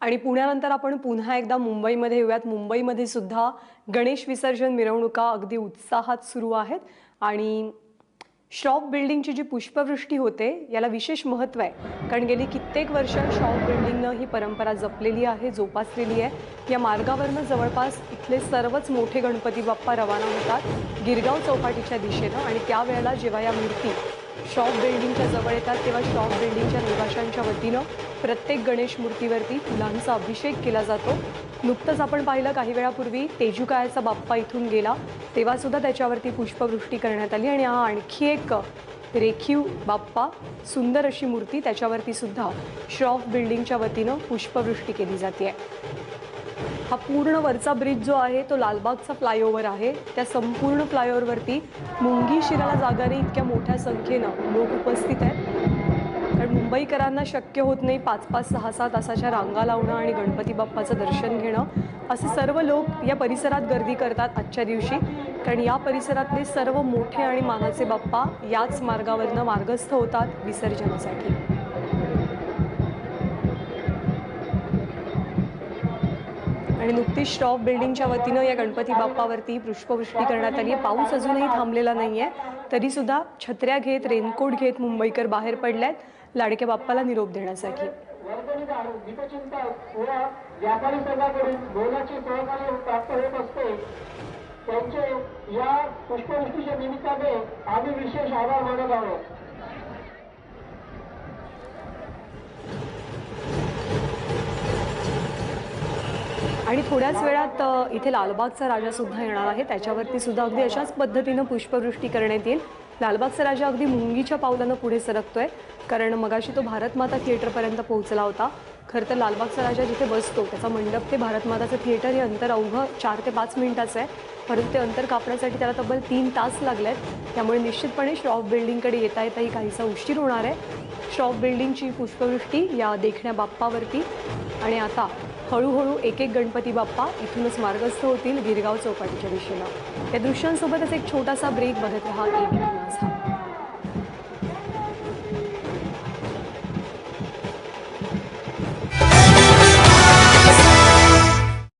आणि पुण्यानंतर आपण पुन्हा एकदा मुंबईमध्ये येऊयात. मुंबईमध्ये सुद्धा गणेश विसर्जन मिरवणुका अगदी उत्साहात सुरू आहेत. आणि श्रॉफ बिल्डिंगची जी पुष्पवृष्टी होते याला विशेष महत्त्व आहे. कारण गेली कित्येक वर्ष श्रॉफ बिल्डिंगनं ही परंपरा जपलेली आहे जोपासलेली आहे. या मार्गावरनं जवळपास इथले सर्वच मोठे गणपती बाप्पा रवाना होतात गिरगाव चौपाटीच्या दिशेनं. आणि त्यावेळेला जेव्हा या मूर्ती शॉप बिल्डिंगच्या जवळ येतात तेव्हा शॉप बिल्डिंगच्या रहिवाशांच्या वतीनं प्रत्येक गणेश मूर्तीवरती फुलांचा अभिषेक केला जातो. नुकतंच आपण पाहिलं काही वेळापूर्वी तेजुकायाचा बाप्पा इथून गेला. तेव्हासुद्धा त्याच्यावरती पुष्पवृष्टी करण्यात आली आणि हा आणखी एक रेखीव बाप्पा सुंदर अशी मूर्ती त्याच्यावरती सुद्धा श्रॉफ बिल्डिंगच्या वतीनं पुष्पवृष्टी केली जाते. हा पूर्ण वरचा ब्रिज जो आहे तो लालबागचा फ्लायओव्हर आहे. त्या संपूर्ण फ्लायओव्हरवरती मुंगी शिराला जागा नाही इतक्या मोठ्या संख्येनं लोक उपस्थित आहेत. मुंबईकरांना शक्य होत नाही पाच पाच सहा सहा तासाच्या रांगा लावणं आणि गणपती बाप्पाचं दर्शन घेणं. असे सर्व लोक या परिसरात गर्दी करतात आजच्या दिवशी. कारण या परिसरातले सर्व मोठे आणि मानाचे बाप्पा याच मार्गावरनं मार्गस्थ होतात विसर्जनासाठी. आणि नुकतीच स्टॉप बिल्डिंगच्या वतीनं या गणपती बाप्पावरती पुष्पवृष्टी करण्यात आली आहे. पाऊस अजूनही थांबलेला नाही आहे तरीसुद्धा छत्र्या घेत रेनकोट घेत मुंबईकर बाहेर पडल्यात. लाडक्या बाप्पाला निरोप देण्यासाठी. त्यांचे या पुष्पवृष्टीच्या निमित्ताने आम्ही विशेष आभार मानत आहोत. आणि थोड्याच वेळात इथे लालबागचा राजा सुद्धा येणार आहे. त्याच्यावरती सुद्धा अगदी अशाच पद्धतीनं पुष्पवृष्टी करण्यात येईल. लालबागचा राजा अगदी मुंगीच्या पावलानं पुढे सरकतोय. कारण मगाशी तो भारतमाता थिएटरपर्यंत पोहोचला होता. खरं तर लालबागचा राजा जिथे बसतो त्याचा मंडप ते भारतमाताचं थिएटर हे अंतर अवघं चार ते पाच मिनिटाचं आहे. परंतु ते अंतर कापण्यासाठी त्याला तब्बल तीन तास लागले आहेत त्यामुळे निश्चितपणे श्रॉफ बिल्डिंगकडे येता येताही काहीसा उशीर होणार आहे. श्रॉफ बिल्डिंगची पुष्पवृष्टी या देखण्या बाप्पावरती. आणि आता हळूहळू एक एक गणपती बाप्पा इथूनच मार्गस्थ होतील गिरगाव चौपाटीच्या दिशेला या दृश्यांसोबतच एक छोटासा ब्रेक बघत राहा एक